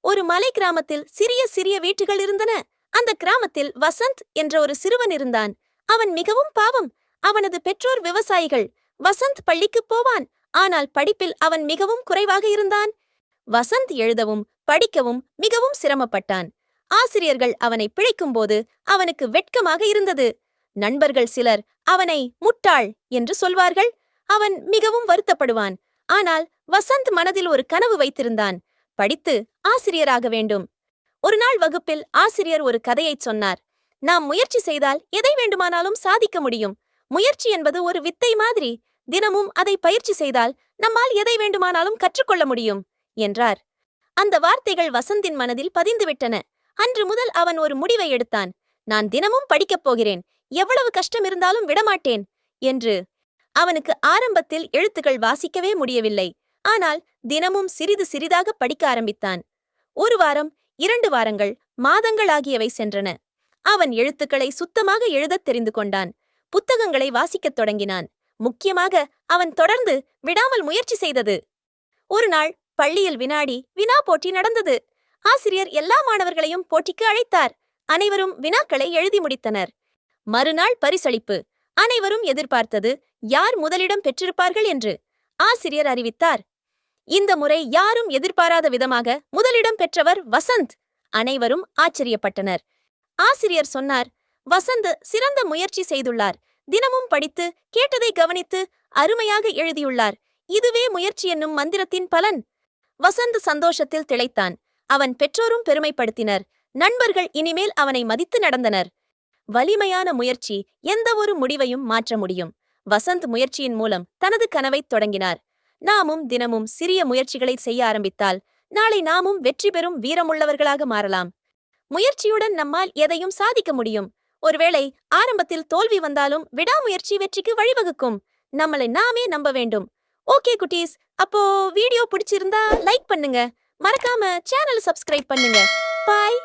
ஒரு மலை கிராமத்தில் சிறிய சிறிய வீட்டுகள் இருந்தன. அந்த கிராமத்தில் வசந்த் என்ற ஒரு சிறுவன் இருந்தான். அவன் மிகவும் பாவம். அவனது பெற்றோர் விவசாயிகள். வசந்த் பள்ளிக்குப் போவான். ஆனால் படிப்பில் அவன் மிகவும் குறைவாக இருந்தான். வசந்த் எழுதவும் படிக்கவும் மிகவும் சிரமப்பட்டான். ஆசிரியர்கள் அவனை பிழைக்கும்போது அவனுக்கு வெட்கமாக இருந்தது. நண்பர்கள் சிலர் அவனை முட்டாள் என்று சொல்வார்கள். அவன் மிகவும் வருத்தப்படுவான். ஆனால் வசந்த் மனதில் ஒரு கனவு வைத்திருந்தான். படித்து ஆசிரியராக வேண்டும். ஒரு நாள் வகுப்பில் ஆசிரியர் ஒரு கதையைச் சொன்னார். நாம் முயற்சி செய்தால் எதை வேண்டுமானாலும் சாதிக்க முடியும். முயற்சி என்பது ஒரு வித்தை மாதிரி. தினமும் அதை பயிற்சி செய்தால் நம்மால் எதை வேண்டுமானாலும் கற்றுக்கொள்ள முடியும் என்றார். அந்த வார்த்தைகள் வசந்தின் மனதில் பதிந்துவிட்டன. அன்று முதல் அவன் ஒரு முடிவை எடுத்தான். நான் தினமும் படிக்கப் போகிறேன். எவ்வளவு கஷ்டம் இருந்தாலும் விடமாட்டேன் என்று அவனுக்கு ஆரம்பத்தில் எழுத்துக்கள் வாசிக்கவே முடியவில்லை. ஆனால் தினமும் சிறிது சிறிதாக படிக்க ஆரம்பித்தான். ஒரு வாரம் இரண்டு வாரங்கள் மாதங்கள் ஆகியவை சென்றன. அவன் எழுத்துக்களை சுத்தமாக எழுதத் தெரிந்து கொண்டான். புத்தகங்களை வாசிக்கத் தொடங்கினான். முக்கியமாக அவன் தொடர்ந்து விடாமல் முயற்சி செய்தது. ஒரு நாள் பள்ளியில் வினாடி வினா போட்டி நடந்தது. ஆசிரியர் எல்லா மாணவர்களையும் போட்டிக்கு அழைத்தார். அனைவரும் வினாக்களை எழுதி முடித்தனர். மறுநாள் பரிசளிப்பு. அனைவரும் எதிர்பார்த்தது யார் முதலிடம் பெற்றிருப்பார்கள்? என்று. ஆசிரியர் அறிவித்தார். இந்த முறை யாரும் எதிர்பாராத விதமாக முதலிடம் பெற்றவர் வசந்த். அனைவரும் ஆச்சரியப்பட்டனர். ஆசிரியர் சொன்னார் வசந்த் சிறந்த முயற்சி செய்துள்ளார். தினமும் படித்து கேட்டதை கவனித்து அருமையாக எழுதியுள்ளார். இதுவே முயற்சி என்னும் மந்திரத்தின் பலன். வசந்த் சந்தோஷத்தில் திளைத்தான். அவன் பெற்றோரும் பெருமைப்படுத்தினர். நண்பர்கள் இனிமேல் அவனை மதித்து நடந்தனர். வலிமையான முயற்சி எந்த ஒரு முடிவையும் மாற்ற முடியும். வசந்த் முயற்சியின் மூலம் தனது கனவைத் தொடங்கினார். நாமும் தினமும் சிறிய முயற்சிகளை செய்ய ஆரம்பித்தால் நாளை நாமும் வெற்றி பெறும் வீரமுள்ளவர்களாக மாறலாம். முயற்சியுடன் நம்மால் எதையும் சாதிக்க முடியும். ஒருவேளை ஆரம்பத்தில் தோல்வி வந்தாலும் விடாமுயற்சி வெற்றிக்கு வழிவகுக்கும். நம்மளை நாமே நம்ப வேண்டும். ஓகே குட்டீஸ் அப்போ வீடியோ பிடிச்சிருந்தா லைக் பண்ணுங்க. மறக்காம சேனல் சப்ஸ்கிரைப் பண்ணுங்க. பாய்!